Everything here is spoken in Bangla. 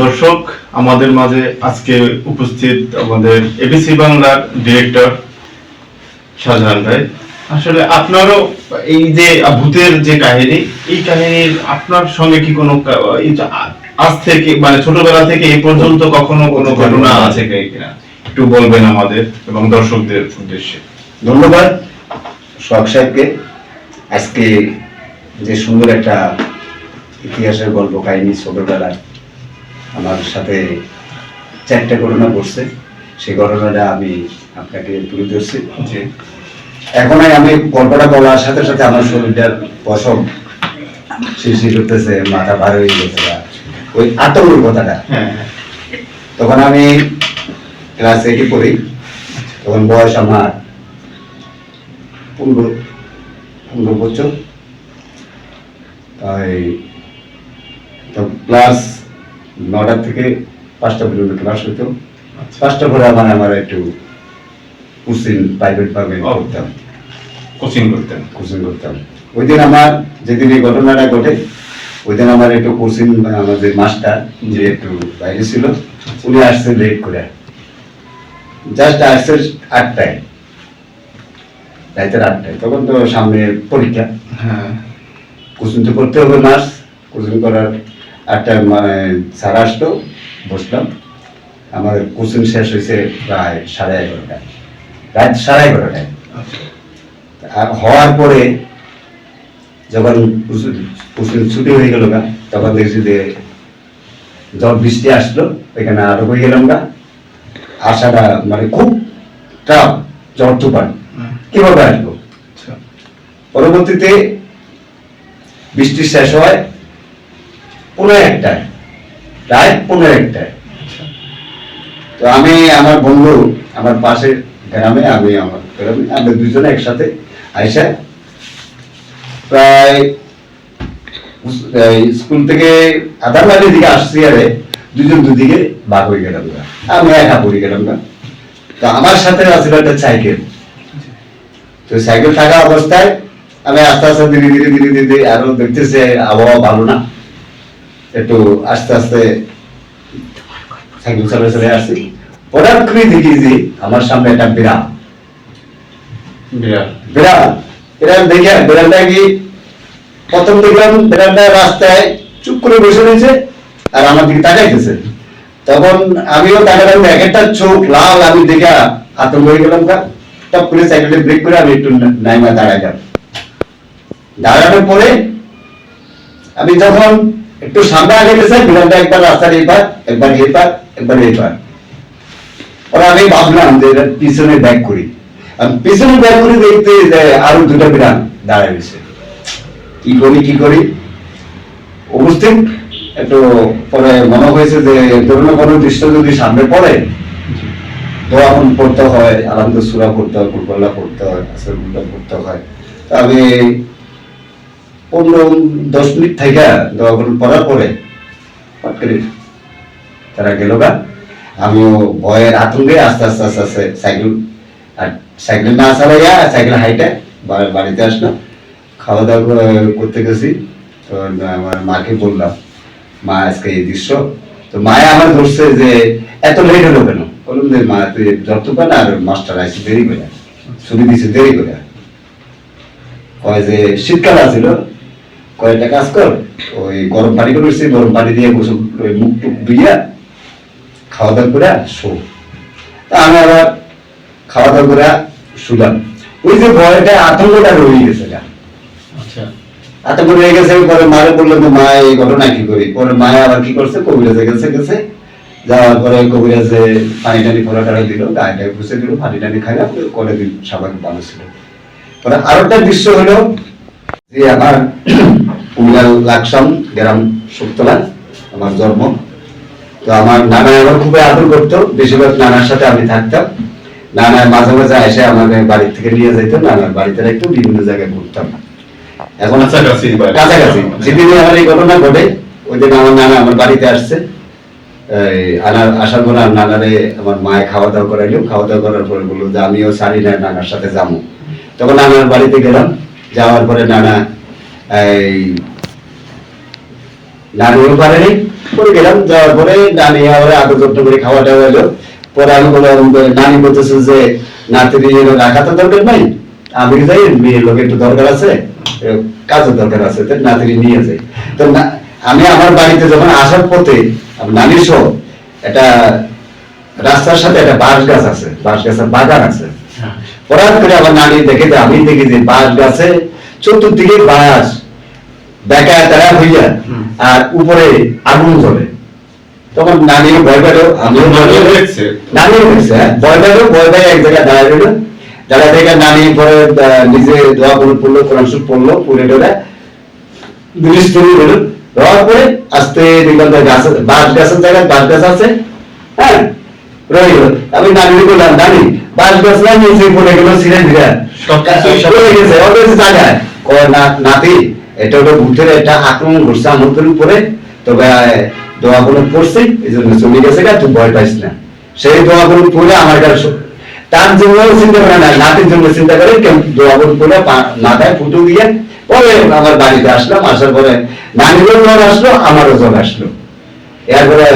দর্শক, আমাদের মাঝে আজকে উপস্থিত আমাদের এবিসি বাংলার ডিরেক্টর শাহজাহান ভাই। আসলে আপনারও এই যে ভূতের যে কাহিনী, এই কাহিনীর আপনার সঙ্গে কি কোনো আজ থেকে মানে ছোটবেলা থেকে এই পর্যন্ত কখনো কোনো ঘটনা আছে কিনা? একটু বলবেন আমাদের এবং দর্শকদের উদ্দেশ্যে। ধন্যবাদ সোহাগ সাহেবকে। আজকে যে সুন্দর একটা ইতিহাসের গল্প, কাহিনী ছোটবেলায় আমার সাথে চারটা ঘটনা ঘটছে সেই ঘটনাটা আমি আপনাকে তুলে ধরছি। এখন আমি গল্পটা বলার সাথে সাথে আমার শরীরটার পশম শিরশির করতেছে মাথা ভার হয়ে গেছে ওই আতঙ্কের কথাটা। হ্যাঁ হ্যাঁ। তখন আমি ক্লাস এইটে পড়ি। তখন বয়স আমার পনেরো পনেরো বছর। তাই ক্লাস নটা থেকে পাঁচটা পর্যন্ত ক্লাস হতো। পাঁচটা পরে আমার আমার একটু কোচিং প্রাইভেট ভাবে। করতাম। কোচিং করতেন। কোচিং করতাম। ওই দিন আমার যেদিন এই ঘটনাটা ঘটে ওই দিন আমার একটু কোচিং আমাদের মাস্টার যে একটু বাইরে ছিল উনি আসছে লেট করে। জাস্ট আসছে আটটায়। রাতের আটটায়। তখন তো সামনে পরীক্ষা। হ্যাঁ। কোচিং তো করতে হবে মাস কোচিং করার আটটায় মানে স্যার আসলো বসলাম। আমার কোচিং শেষ হয়েছে প্রায় সাড়ে এগারোটায়। রাত সাড়ে এগারোটায়। আর হওয়ার পরে যখন কুসুম ছুটি হয়ে গেল গা তখন দেখছি যে জল বৃষ্টি আসলো এখানে আটক হয়ে গেলাম গা। আসাটা মানে খুব টাফ ঝড় তুফান। কীভাবে আসব? আচ্ছা। পরবর্তীতে বৃষ্টি শেষ হয় একটায় প্রায় পনেরো একটায় তো আমি আমার বন্ধু আমার পাশে গ্রামে, আমি আমার গ্রামে, আমরা দুজনে একসাথে আইসা প্রায় স্কুল থেকে আধার দিকে আসছি আরে দুজন দুদিকে ভাগ হয়ে গেলাম গা। আমি একা পড়ে গেলাম না। তো আমার সাথে আছিল একটা সাইকেল। তো সাইকেল থাকা অবস্থায় আমি আস্তে আস্তে ধীরে ধীরে ধীরে ধীরে আরও দেখতেছি, আবহাওয়া ভালো না। একটু আস্তে আস্তে সাইকেল চলে আসছি হঠাৎ করে দেখি যে আমার সামনে একটা বিড়াল। বিড়াল। বিড়াল। দেখে বিড়ালটা কি প্রথম দেখলাম বিড়ালটা রাস্তায় চুপ করে বসে রয়েছে আর আমার দিকে তাকাইতেছে। তখন আমিও তাকালাম এক একটা চোখ লাল আমি দেখে আতঙ্ক হয়ে গেলাম টপ করে সাইকেলটা ব্রেক করে আমি একটু নাইমা দাঁড়াইলাম। দাঁড়ানোর পরে আমি যখন একটু সামনে আগে গেছে বিড়ালটা একবার রাস্তার এই পার, একবার এই পার, একবার এই পার। পরে আমি ভাবলাম যে এটা পিছনে ব্যাক করি। পিছনে ব্যাক করে দেখতে যে আরও দুটো বিড়াল দাঁড়ায় রয়েছে। কি করি কি করি? উপস্থিত একটু পরে মনে হয়েছে যে ধরুন কোনো দৃশ্য যদি সামনে পড়ে, তো এখন পড়তে হয় আলহামদুল সুরা পড়তে হয় কুরবাল্লা পড়তে হয় আসরগুল্লা পড়তে হয়। আমি পনেরো দশ মিনিট থেকে দোয়া পড়ার পরে তারা গেল গা। আমিও ভয়ের আতঙ্কে আস্তে আস্তে আস্তে আস্তে সাইকেল, আর সাইকেল না চালাইয়া সাইকেল হাইটে বাড়িতে আসলাম। খাওয়া দাওয়া করতে গেছি। তো আমার মাকে বললাম, মা, আজকে এই দৃশ্য। তো মায়ে আমার ধরছে যে, এত লেট হলো কেন? বললাম যে, মা, তুই যত পান আর মাস্টার আইসি দেরি করে, ছুটি দিছে দেরি করে। কয় যে, শীতকাল আছিল। কয়েকটা কাজ কর? ওই গরম পানি করে এসেছি, গরম পানি দিয়ে গোসল ওই মুখ টুক ধুইয়া খাওয়া দাওয়া করে শো। তা আমি আবার খাওয়া দাওয়া করে শুলাম ওই যে ভয়টা আতঙ্কটা রয়ে গেছে আচ্ছা। আতঙ্ক রয়ে গেছে পরে মারে বললাম যে মা এই ঘটনা কি করি? পরে মায়ে আবার কি করছে? কবিরাজে গেছে গেছে। যাওয়ার পরে কবিরাজে পানি টানি ফোড়া টাড়া দিল গায়ে টায়ে ঘুষে দিল পানি টানি খাইলাম করে দিন স্বাভাবিক ভালো ছিল। পরে আরও একটা দৃশ্য হলো যে আমার কুমিল্লা লাকসাম গ্রাম শুক্তলা আমার জন্ম। তো আমার নানা আমার খুবই আদর করতো। বেশিরভাগ নানার সাথে আমি থাকতাম। নানা মাঝে মাঝে এসে আমাদের বাড়ি থেকে নিয়ে যেত। নানার বাড়িতে রাখতো বিভিন্ন জায়গায় ঘুরতাম। এখন কাছাকাছি যেদিন আমার এই ঘটনা ঘটে ওই দিন আমার নানা আমার বাড়িতে আসছে। আনার আসার পর নানারে আমার মায়ে খাওয়া দাওয়া করাইলো। খাওয়া দাওয়া করার পরে বলল যে আমিও সারি না নানার সাথে যাব তখন নানার বাড়িতে গেলাম। যাওয়ার পরে নানা, এই নানিও পারেনি পরে গেলাম, যাওয়ার পরে নানি আবার আদর যত্ন করে খাওয়া দাওয়া পরে আমি বললাম, নানি বলতেছে যে এনে রাখা তো দরকার নাই আমি যাই, মেয়ের একটু দরকার আছে কাজের দরকার আছে তো নাতিনি নিয়ে যাই। তো আমি আমার বাড়িতে যখন আসার পথে নানির সহ একটা রাস্তার সাথে একটা বাঁশ গাছ আছে, বাঁশ গাছের বাগান আছে হঠাৎ করে আমার নানি দেখে যে আমি দেখি যে বাঁশ গাছে চতুর্দিকে বাঁশ দেখা তারা হইয়া আর উপরে আগুন জ্বলে। তখন নানিও ভয় পেল আমিও নানিও দেখছে। হ্যাঁ ভয় পেল ভয় পেয়ে এক জায়গায় দাঁড়ায় রইল। দাঁড়ায় দেখে নানি পরে নিজে দোয়া করে পড়ল কোরআন শরীফ পড়ল পড়ে টরে ব্রিজ তৈরি হলো হওয়ার পরে আস্তে দেখলাম গাছ বাঁশ গাছের জায়গায় বাঁশ গাছ আছে হ্যাঁ আমি গাছ না নিচে পড়ে গেল ধীরে পড়ে গেছে জায়গায় না। নাতি এটা হলো ভূতের একটা আক্রমণ করছে আমাদের উপরে। তবে পড়ছি এই জন্য চলে গেছে গা তুই ভয় পাইস না। সেই দোয়াগুলো পড়ে আমার কাছে তার জন্য চিন্তা করে না নাতির জন্য চিন্তা করে কেউ দোয়াগুলো পড়ে মাথায় ফুটো দিয়ে পরে আমার বাড়িতে আসলাম। আসার পরে নানিরও জ্বর আসলো আমারও জ্বর আসলো। এরপরে